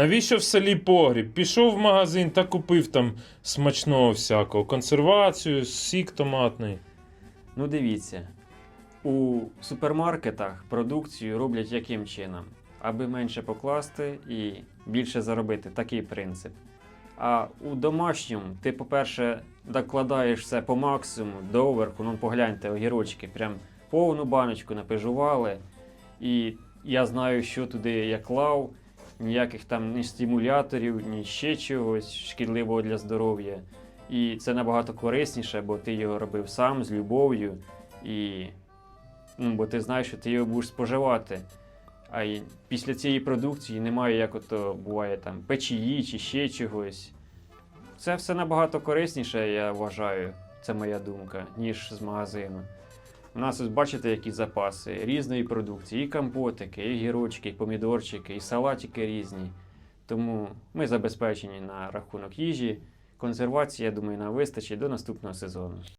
Навіщо в селі погріб? Пішов в магазин та купив там смачного всякого. Консервацію, сік томатний. Ну дивіться, у супермаркетах продукцію роблять яким чином? Аби менше покласти і більше заробити. Такий принцип. А у домашньому ти, по-перше, докладаєш все по максимуму, доверху, ну погляньте, огірочки, прям повну баночку напежували. І я знаю, що туди я клав, ніяких там ні стимуляторів, ні ще чогось шкідливого для здоров'я. І це набагато корисніше, бо ти його робив сам з любов'ю, і ну, бо ти знаєш, що ти його будеш споживати. А й після цієї продукції немає, як ото буває там печії чи ще чогось. Це все набагато корисніше, я вважаю, це моя думка, ніж з магазину. У нас ось бачите, які запаси різної продукції, і компотики, і гірочки, і помідорчики, і салатики різні. Тому ми забезпечені на рахунок їжі. Консервації, я думаю, нам вистачить до наступного сезону.